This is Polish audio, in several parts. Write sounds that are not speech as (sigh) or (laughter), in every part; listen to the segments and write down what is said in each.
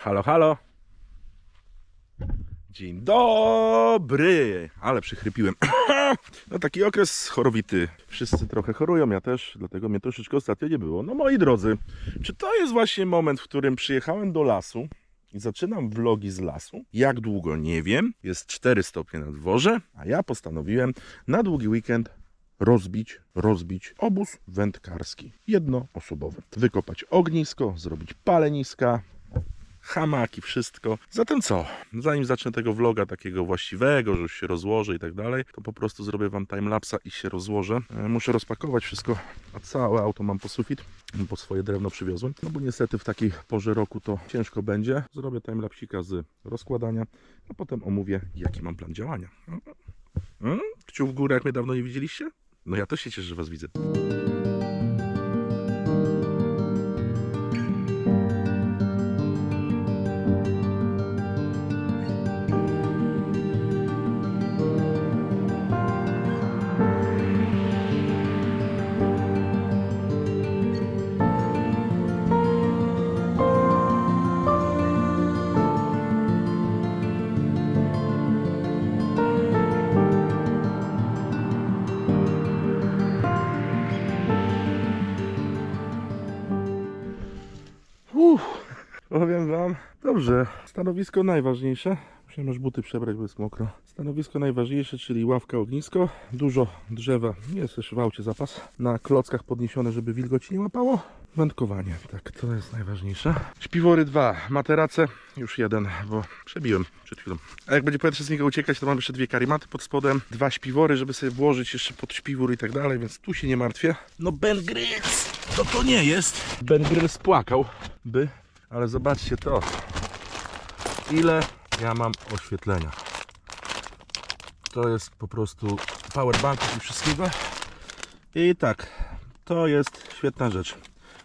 Halo, halo. Dzień dobry, ale przychrypiłem. (clears throat) No taki okres chorowity. Wszyscy trochę chorują, ja też, dlatego mnie troszeczkę ostatnio nie było. No moi drodzy, czy to jest właśnie moment, w którym przyjechałem do lasu i zaczynam vlogi z lasu? Jak długo? Nie wiem. Jest 4 stopnie na dworze, a ja postanowiłem na długi weekend rozbić, rozbić obóz wędkarski. Jednoosobowy. Wykopać ognisko, zrobić paleniska, hamaki, wszystko. Zatem co? Zanim zacznę tego vloga takiego właściwego, że już się rozłożę i tak dalej, to po prostu zrobię wam timelapsa i się rozłożę. E, Muszę rozpakować wszystko, a całe auto mam po sufit, bo swoje drewno przywiozłem. No bo niestety w takiej porze roku to ciężko będzie. Zrobię timelapsika z rozkładania, a potem omówię, jaki mam plan działania. Mm? Kciuk w górę, jak mnie dawno nie widzieliście? No ja też się cieszę, że was widzę. Powiem wam. Dobrze, stanowisko najważniejsze. Musiałem już buty przebrać, bo jest mokro. Stanowisko najważniejsze, czyli ławka, ognisko. Dużo drzewa, jest też w aucie zapas. Na klockach podniesione, żeby wilgoci nie łapało. Wędkowanie, tak, to jest najważniejsze. Śpiwory dwa, materace już jeden, bo przebiłem przed chwilą. A jak będzie powietrze z niego uciekać, to mam jeszcze dwie karimaty pod spodem, dwa śpiwory, żeby sobie włożyć jeszcze pod śpiwór i tak dalej, więc tu się nie martwię. No Ben Grills, to to nie jest. Ben Grills płakał, by, ale zobaczcie to. Ile ja mam oświetlenia. To jest po prostu powerbank i wszystkiego. I tak, to jest świetna rzecz.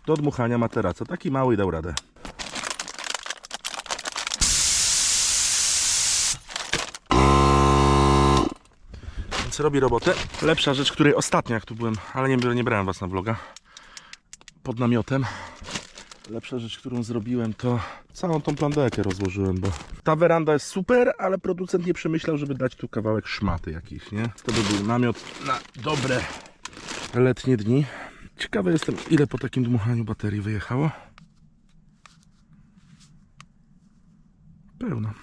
Do dmuchania materaca. Taki mały dał radę. Więc robi robotę. Lepsza rzecz, której ostatnio jak tu byłem, ale nie, nie brałem was na vloga. Pod namiotem. Lepsza rzecz, którą zrobiłem, to całą tą plandekę rozłożyłem, bo ta weranda jest super, ale producent nie przemyślał, żeby dać tu kawałek szmaty jakiś, nie? To by był namiot na dobre letnie dni. Ciekawy jestem, ile po takim dmuchaniu baterii wyjechało. Pełno.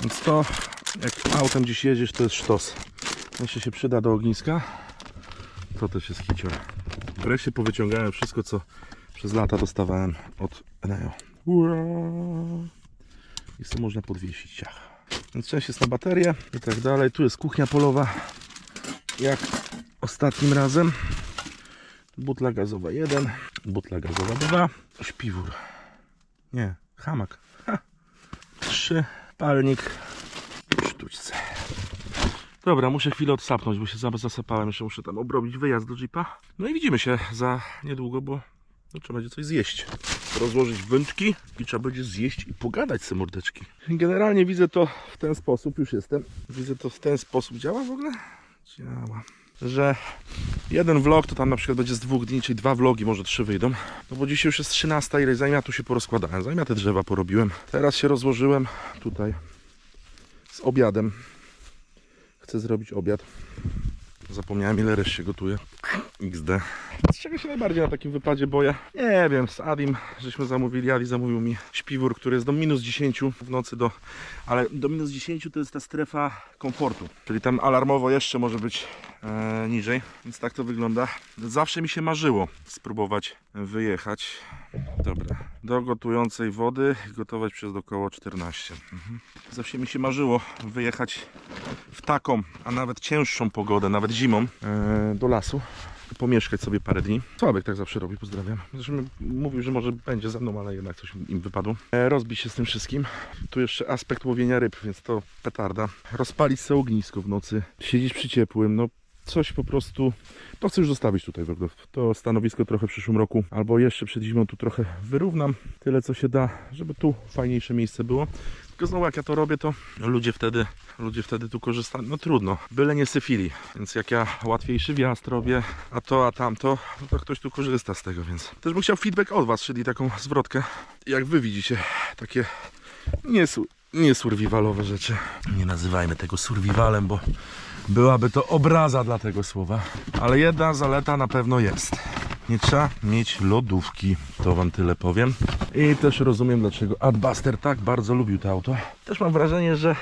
Więc to, jak autem gdzieś jedziesz, to jest sztos. Jeszcze się przyda do ogniska. To też jest hicior. Wreszcie powyciągałem wszystko, co przez lata dostawałem od Eneo. I co można podwiesić ciach. Więc część jest na baterię i tak dalej. Tu jest kuchnia polowa. Jak ostatnim razem. Butla gazowa 1, butla gazowa 2, śpiwór. Nie, hamak. Ha. 3, palnik. Dobra, muszę chwilę odsapnąć, bo się za- zasypałem. Jeszcze muszę tam obrobić wyjazd do jeepa. No i widzimy się za niedługo, bo no, trzeba będzie coś zjeść. Rozłożyć wędki i trzeba będzie zjeść i pogadać z mordeczki. Generalnie widzę to w ten sposób, już jestem. Widzę to w ten sposób. Działa w ogóle? Działa. Że jeden vlog to tam na przykład będzie z dwóch dni, czyli dwa vlogi, może trzy wyjdą. No bo dzisiaj już jest 13, ile zamiatu się porozkładałem. Zamiaty drzewa porobiłem. Teraz się rozłożyłem tutaj z obiadem. Chcę zrobić obiad. Zapomniałem ile się gotuje. XD. Z czego się najbardziej na takim wypadzie boję? Nie wiem, z Adim żeśmy zamówili, Adi zamówił mi śpiwór, który jest do minus 10 w nocy do... Ale do minus 10 to jest ta strefa komfortu. Czyli tam alarmowo jeszcze może być e, niżej. Więc tak to wygląda. Zawsze mi się marzyło spróbować wyjechać. Dobra. Do gotującej wody gotować przez około 14. Mhm. Zawsze mi się marzyło wyjechać w taką, a nawet cięższą pogodę, nawet zimą, e, do lasu. Pomieszkać sobie parę dni. Słabek tak zawsze robi, pozdrawiam. Zresztą mówił, że może będzie ze mną, ale jednak coś im wypadło. E, rozbić się z tym wszystkim. Tu jeszcze aspekt łowienia ryb, więc to petarda. Rozpalić sobie ognisko w nocy. Siedzieć przy ciepłym, no coś po prostu. To chcę już zostawić tutaj w ogóle. To stanowisko trochę w przyszłym roku, albo jeszcze przed zimą tu trochę wyrównam. Tyle co się da, żeby tu fajniejsze miejsce było. Tylko znowu jak ja to robię, to ludzie wtedy, ludzie wtedy tu korzystają. No trudno, byle nie syfili. Więc jak ja łatwiejszy wjazd robię, a to, a tamto, no to ktoś tu korzysta z tego, więc też bym chciał feedback od Was, czyli taką zwrotkę. Jak Wy widzicie, takie nie, nie survivalowe rzeczy. Nie nazywajmy tego survivalem, bo byłaby to obraza dla tego słowa. Ale jedna zaleta na pewno jest. Nie trzeba mieć lodówki, to wam tyle powiem. I też rozumiem, dlaczego Adbuster tak bardzo lubił to auto. Też mam wrażenie, że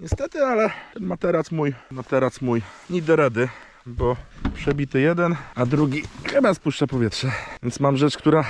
niestety, ale ten materac mój, materac mój nie da rady, bo przebity jeden, a drugi chyba spuszcza powietrze. Więc mam rzecz, która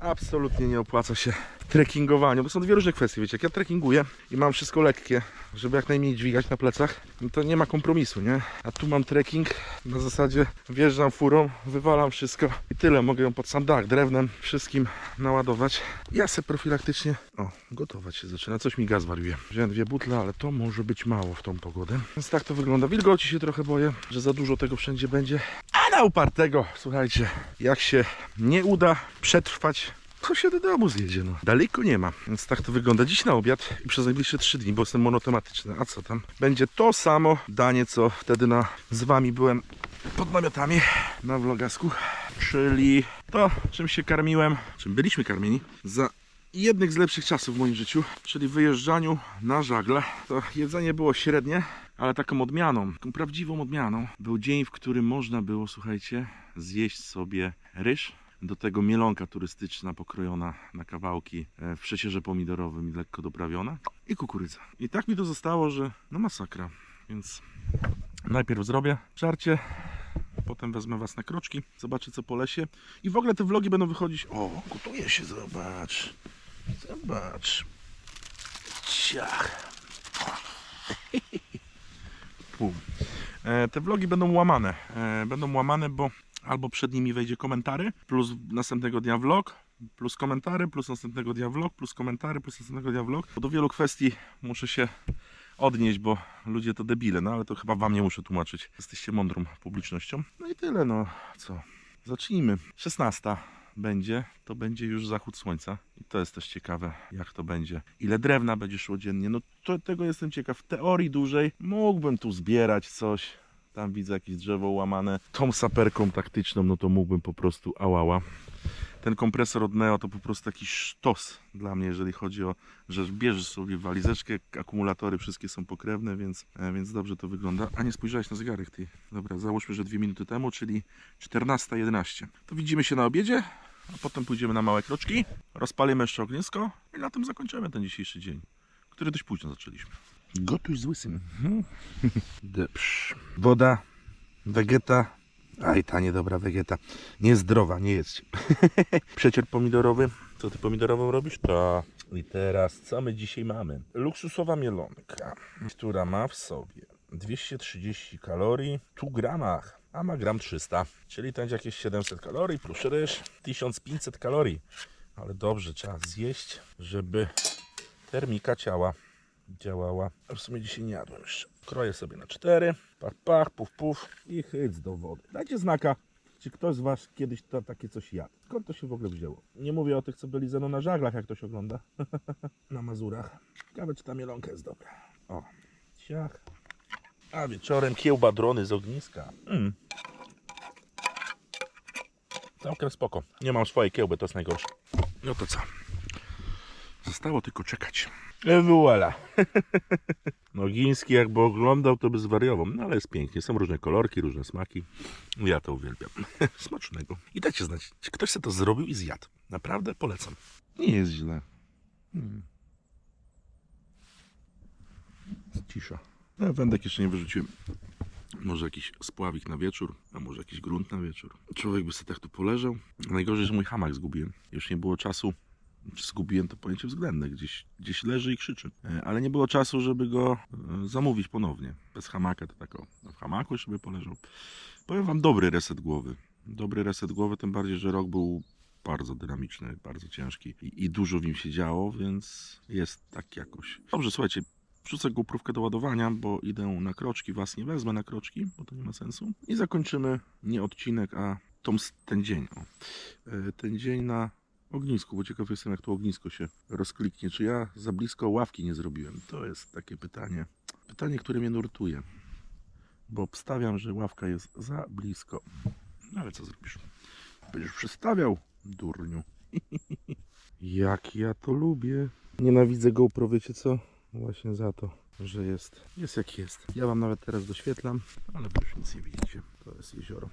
absolutnie nie opłaca się trekkingowaniu, bo są dwie różne kwestie, wiecie, jak ja trekkinguję i mam wszystko lekkie, żeby jak najmniej dźwigać na plecach, no to nie ma kompromisu, nie? A tu mam trekking, na zasadzie wjeżdżam furą, wywalam wszystko i tyle, mogę ją pod sam drewnem, wszystkim naładować. Ja se profilaktycznie, o, gotować się zaczyna, coś mi gaz wariuje. Wziąłem dwie butle, ale to może być mało w tą pogodę. Więc tak to wygląda. Wilgoci się trochę boję, że za dużo tego wszędzie będzie, a na upartego, słuchajcie, jak się nie uda przetrwać to się do domu zjedzie, no. Daleko nie ma, więc tak to wygląda. Dziś na obiad i przez najbliższe trzy dni, bo jestem monotematyczny. A co tam? Będzie to samo danie, co wtedy na, z wami byłem pod namiotami na vlogasku. Czyli to, czym się karmiłem, czym byliśmy karmieni za jednych z lepszych czasów w moim życiu, czyli wyjeżdżaniu na żagle. To jedzenie było średnie, ale taką odmianą, taką prawdziwą odmianą, był dzień, w którym można było, słuchajcie, zjeść sobie ryż, do tego mielonka turystyczna pokrojona na kawałki e, w przecierze pomidorowym i lekko doprawiona i kukurydza. I tak mi to zostało, że no masakra. Więc najpierw zrobię żarcie, potem wezmę was na kroczki, zobaczę co po lesie i w ogóle te vlogi będą wychodzić. O, gotuje się, zobacz. Zobacz. Ciach. (laughs) Pum. E, Te vlogi będą łamane. E, Będą łamane, bo albo przed nimi wejdzie komentary, plus następnego dnia vlog, plus komentary, plus następnego dnia vlog, plus komentary, plus następnego dnia vlog. Bo do wielu kwestii muszę się odnieść, bo ludzie to debile, no ale to chyba wam nie muszę tłumaczyć. Jesteście mądrą publicznością. No i tyle, no co. Zacznijmy. 16 będzie, to będzie już zachód słońca. I to jest też ciekawe, jak to będzie. Ile drewna będzie szło dziennie. No to tego jestem ciekaw. W teorii dłużej mógłbym tu zbierać coś. Tam widzę jakieś drzewo łamane. Tą saperką taktyczną, no to mógłbym po prostu ałała. Ten kompresor od Neo to po prostu taki sztos dla mnie, jeżeli chodzi o, że bierzesz sobie walizeczkę, akumulatory wszystkie są pokrewne, więc, e, więc dobrze to wygląda. A nie spojrzałeś na zegarek ty. Dobra, załóżmy, że dwie minuty temu, czyli 14.11. To widzimy się na obiedzie, a potem pójdziemy na małe kroczki, rozpalimy jeszcze ognisko i na tym zakończymy ten dzisiejszy dzień, który dość późno zaczęliśmy. Gotuj z łysym. Mhm. Dobrze. Woda, wegeta. Aj, ta niedobra wegeta. Niezdrowa, nie jedzcie. (laughs) Przecier pomidorowy. Co ty pomidorową robisz? To. I teraz co my dzisiaj mamy? Luksusowa mielonka, która ma w sobie 230 kalorii tu gramach, a ma gram 300, czyli to będzie jakieś 700 kalorii plus ryż 1500 kalorii. Ale dobrze, trzeba zjeść, żeby termika ciała działała. A w sumie dzisiaj nie jadłem jeszcze. Kroję sobie na cztery, pach, pach, puf, puf i chyc do wody. Dajcie znaka, czy ktoś z Was kiedyś to, takie coś jadł. Skąd to się w ogóle wzięło? Nie mówię o tych, co byli ze mną na żaglach, jak ktoś ogląda. (laughs) na Mazurach. Ciekawe, czy ta mielonka jest dobra. O, ciach. A wieczorem kiełba drony z ogniska. Mm. Całkiem spoko. Nie mam swojej kiełby, to jest najgorsze. No to co? Zostało tylko czekać. E voilà. (laughs) Nogiński jakby oglądał, to by zwariował. No ale jest pięknie. Są różne kolorki, różne smaki. Ja to uwielbiam. (laughs) Smacznego. I dajcie znać, czy ktoś sobie to zrobił i zjadł. Naprawdę polecam. Nie jest źle. Hmm. Cisza. Ja wędek jeszcze nie wyrzuciłem. Może jakiś spławik na wieczór, a może jakiś grunt na wieczór. Człowiek by sobie tak tu poleżał. Najgorzej, że mój hamak zgubiłem. Już nie było czasu zgubiłem to pojęcie względne, gdzieś, gdzieś leży i krzyczy. E, Ale nie było czasu, żeby go e, zamówić ponownie. Bez hamaka to tak o, w hamaku sobie poleżał. Powiem wam dobry reset głowy. Dobry reset głowy, tym bardziej, że rok był bardzo dynamiczny, bardzo ciężki i, i dużo w nim się działo, więc jest tak jakoś. Dobrze, słuchajcie, wrzucę GoPrówkę do ładowania, bo idę na kroczki, was nie wezmę na kroczki, bo to nie ma sensu. I zakończymy nie odcinek, a tą, ten dzień. O. E, Ten dzień na ognisku, bo ciekaw jestem jak to ognisko się rozkliknie. Czy ja za blisko ławki nie zrobiłem? To jest takie pytanie. Pytanie, które mnie nurtuje. Bo obstawiam, że ławka jest za blisko. No ale co zrobisz? Będziesz przestawiał, durniu. (laughs) jak ja to lubię. Nienawidzę GoPro, wiecie co? Właśnie za to, że jest. Jest jak jest. Ja wam nawet teraz doświetlam, ale wy już nic nie widzicie. To jest jezioro.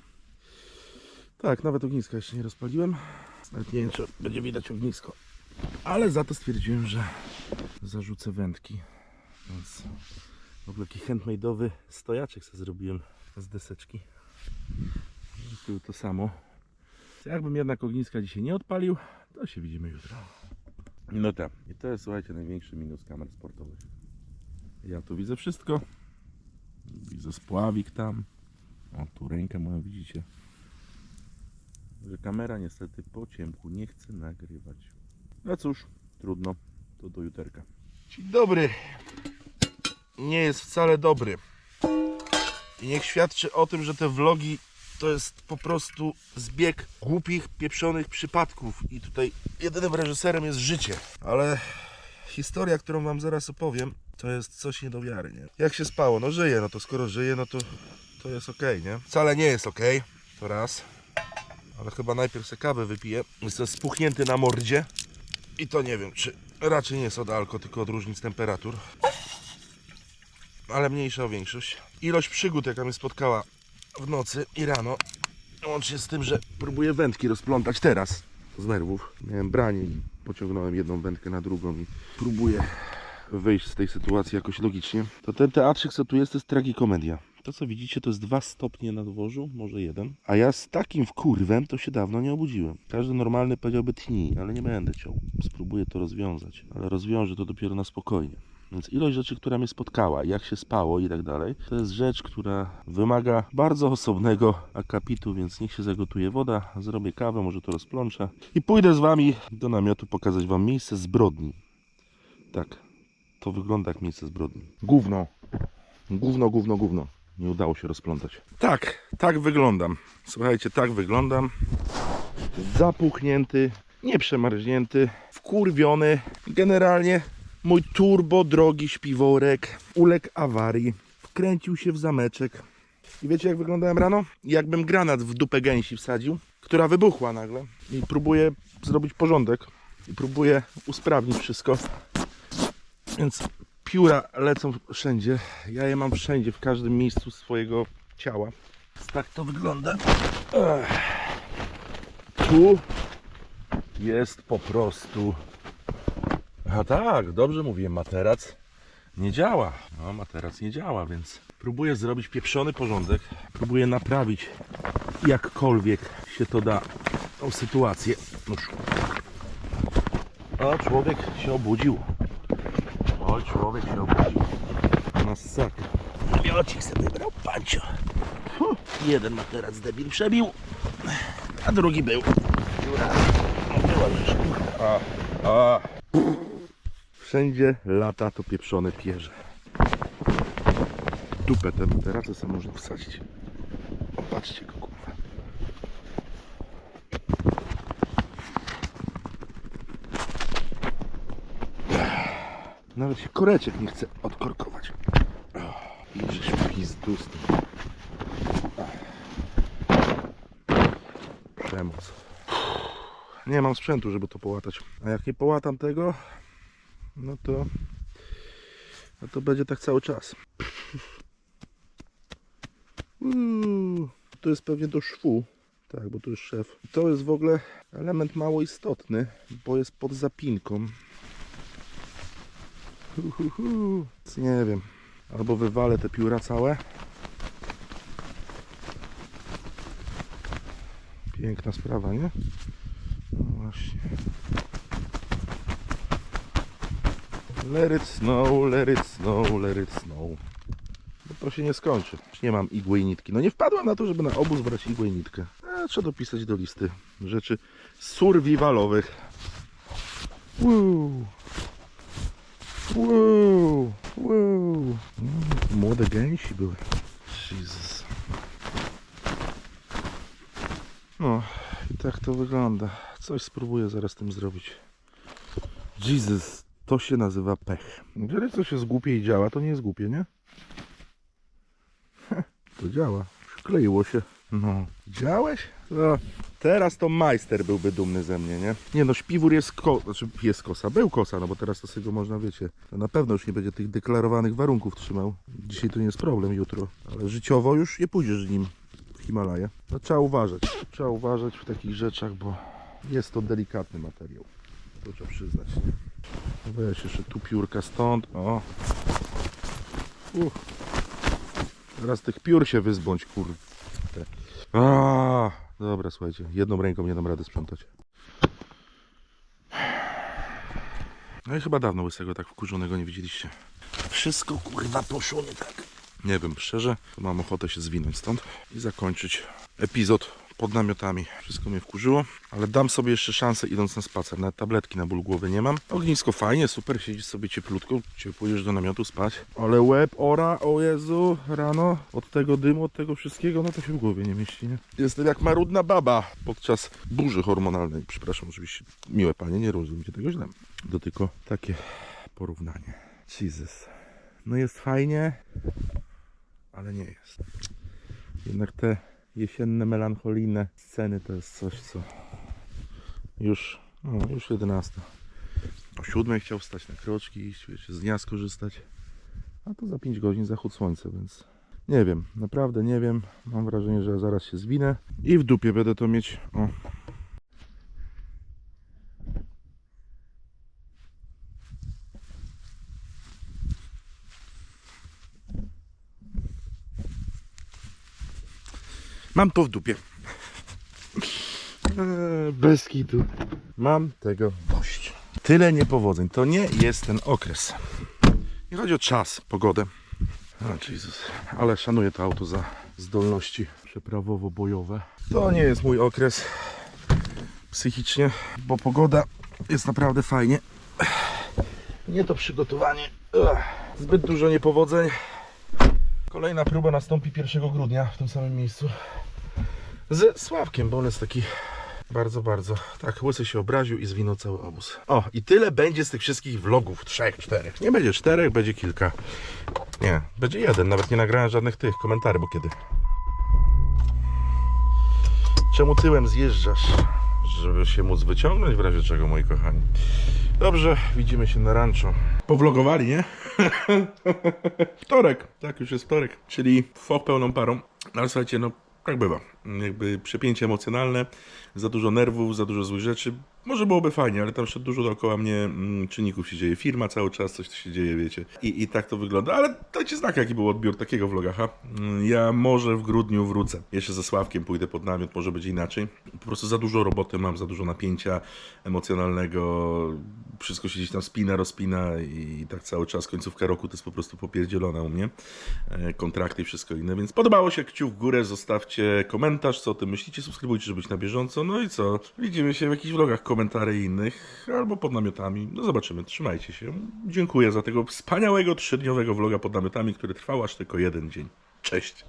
Tak, nawet ogniska jeszcze nie rozpaliłem. Nawet nie wiem, czy będzie widać ognisko. Ale za to stwierdziłem, że zarzucę wędki. Więc w ogóle taki handmade'owy stojaczek sobie zrobiłem z deseczki. Tu to samo. Jakbym jednak ogniska dzisiaj nie odpalił, to się widzimy jutro. No tak. I to jest, słuchajcie, największy minus kamer sportowych. Ja tu widzę wszystko. Widzę spławik tam. O, tu rękę moją widzicie. Kamera niestety po ciemku nie chce nagrywać. No cóż, trudno. To do juterka. Dzień dobry. Nie jest wcale dobry. I niech świadczy o tym, że te vlogi to jest po prostu zbieg głupich, pieprzonych przypadków. I tutaj jedynym reżyserem jest życie. Ale historia, którą wam zaraz opowiem, to jest coś nie do wiary, nie? Jak się spało? No żyje, no to skoro żyje, no to, to jest ok, nie? Wcale nie jest ok, to raz. Ale chyba najpierw se kawę wypiję. Jestem spuchnięty na mordzie. I to nie wiem, czy raczej nie od alko, tylko od różnic temperatur. Ale mniejsza o większość. Ilość przygód, jaka mnie spotkała w nocy i rano, łącznie z tym, że próbuję wędki rozplątać teraz z nerwów. Miałem branie i pociągnąłem jedną wędkę na drugą i próbuję wyjść z tej sytuacji jakoś logicznie. To ten teatrzyk, co tu jest, to jest tragikomedia. To co widzicie, to jest dwa stopnie na dworzu, może jeden. A ja z takim wkurwem to się dawno nie obudziłem. Każdy normalny powiedziałby tnij, ale nie będę ciął. Spróbuję to rozwiązać, ale rozwiążę to dopiero na spokojnie. Więc ilość rzeczy, która mnie spotkała, jak się spało i tak dalej, to jest rzecz, która wymaga bardzo osobnego akapitu, więc niech się zagotuje woda, zrobię kawę, może to rozplączę i pójdę z wami do namiotu pokazać wam miejsce zbrodni. Tak, to wygląda jak miejsce zbrodni. Gówno. Gówno, gówno, gówno. Nie udało się rozplątać. Tak, tak wyglądam. Słuchajcie, tak wyglądam. Zapuchnięty, nieprzemarznięty, wkurwiony. Generalnie mój turbo drogi śpiworek uległ awarii. Wkręcił się w zameczek. I wiecie jak wyglądałem rano? Jakbym granat w dupę gęsi wsadził, która wybuchła nagle. I próbuję zrobić porządek. I próbuję usprawnić wszystko. Więc pióra lecą wszędzie. Ja je mam wszędzie, w każdym miejscu swojego ciała. Tak to wygląda. Tu jest po prostu. A tak, dobrze mówiłem, materac nie działa. No, materac nie działa, więc próbuję zrobić pieprzony porządek. Próbuję naprawić jakkolwiek się to da tą sytuację. Noż. O, człowiek się obudził. Oj, człowiek się obudził. Na ssak. Miocik sobie wybrał pancio. Huh. Jeden materac debil przebił, a drugi był. Dziura. Była rzecz. A, a. Wszędzie lata to pieprzone pierze. Dupę te materace sobie można wsadzić. O, patrzcie go, kurwa. Nawet się koreczek nie chce odkorkować. O, I żeś pizdu z tym. Przemoc. Nie mam sprzętu, żeby to połatać. A jak nie połatam tego, no to no to będzie tak cały czas. To jest pewnie do szwu. Tak, bo to jest szef. To jest w ogóle element mało istotny, bo jest pod zapinką. Uhuhu. Nie wiem. Albo wywalę te pióra całe. Piękna sprawa, nie? No właśnie. Let it snow, let it snow, let it snow. No to się nie skończy. Nie mam igły i nitki. No nie wpadłem na to, żeby na obóz brać igłę i nitkę. A, trzeba dopisać do listy rzeczy survivalowych. Woo. Wow, wow. Młode gęsi były. Jezus. No i tak to wygląda. Coś spróbuję zaraz tym zrobić. Jesus, to się nazywa pech. Jeżeli coś jest głupie i działa, to nie jest głupie, nie? Heh, To działa. Przykleiło się. No. Działeś? No. Teraz to majster byłby dumny ze mnie, nie? Nie no, śpiwór jest ko... Znaczy jest kosa, był kosa, no bo teraz to sobie go można, wiecie, na pewno już nie będzie tych deklarowanych warunków trzymał. Dzisiaj to nie jest problem, jutro. Ale życiowo już nie pójdziesz z nim w Himalaję. No trzeba uważać. Trzeba uważać w takich rzeczach, bo jest to delikatny materiał. To trzeba przyznać. nie? Weź jeszcze tu piórka stąd. O. Uch. Teraz tych piór się wyzbądź, kurde. A, dobra, słuchajcie. Jedną ręką nie dam rady sprzątać. No i chyba dawno łysego tak wkurzonego nie widzieliście. Wszystko kurwa poszło nie tak. Nie wiem, szczerze, mam ochotę się zwinąć stąd i zakończyć epizod pod namiotami. Wszystko mnie wkurzyło, ale dam sobie jeszcze szansę idąc na spacer. Nawet tabletki na ból głowy nie mam. Ognisko fajnie, super, siedzisz sobie cieplutko, pójdziesz do namiotu spać. Ale łeb, ora, o Jezu, rano, od tego dymu, od tego wszystkiego, no to się w głowie nie mieści, nie? Jestem jak marudna baba podczas burzy hormonalnej. Przepraszam, oczywiście, miłe panie, nie rozumiecie tego źle. To tylko takie porównanie. Jesus. No jest fajnie, ale nie jest. Jednak te jesienne, melancholijne sceny to jest coś, co już, no, już 11. O 7 chciał wstać na kroczki, wiecie, z dnia skorzystać. A to za 5 godzin zachód słońca, więc nie wiem, naprawdę nie wiem. Mam wrażenie, że zaraz się zwinę i w dupie będę to mieć. O. Mam to w dupie. Eee, Bez kitu. Mam tego dość. Tyle niepowodzeń. To nie jest ten okres. Nie chodzi o czas, pogodę. O Jezus. Ale szanuję to auto za zdolności przeprawowo-bojowe. To nie jest mój okres psychicznie, bo pogoda jest naprawdę fajnie. Nie to przygotowanie. Zbyt dużo niepowodzeń. Kolejna próba nastąpi 1 grudnia w tym samym miejscu. Z Sławkiem, bo on jest taki bardzo, bardzo. Tak, łysy się obraził i zwinął cały obóz. O, i tyle będzie z tych wszystkich vlogów. Trzech, czterech. Nie będzie czterech, będzie kilka. Nie, będzie jeden. Nawet nie nagrałem żadnych tych komentarzy, bo kiedy? Czemu tyłem zjeżdżasz? Żeby się móc wyciągnąć w razie czego, moi kochani. Dobrze, widzimy się na rancho. Powlogowali, nie? (laughs) wtorek, tak, już jest wtorek, czyli foch pełną parą. No, słuchajcie, no tak bywa. Jakby przepięcie emocjonalne, za dużo nerwów, za dużo złych rzeczy. Może byłoby fajnie, ale tam jeszcze dużo dookoła mnie mm, czynników się dzieje. Firma cały czas, coś się dzieje, wiecie. I, i tak to wygląda. Ale dajcie znak, jaki był odbiór takiego vloga, ha? Mm, Ja może w grudniu wrócę. Jeszcze ze Sławkiem pójdę pod namiot, może będzie inaczej. Po prostu za dużo roboty mam, za dużo napięcia emocjonalnego. Wszystko się gdzieś tam spina, rozpina i tak cały czas. Końcówka roku to jest po prostu popierdzielona u mnie. E, Kontrakty i wszystko inne, więc podobało się, kciuk w górę, zostawcie komentarz, co o tym myślicie, subskrybujcie, żeby być na bieżąco. No i co? Widzimy się w jakichś vlogach, komentarzy innych, albo pod namiotami. No zobaczymy, trzymajcie się. Dziękuję za tego wspaniałego trzydniowego vloga pod namiotami, który trwał aż tylko jeden dzień. Cześć!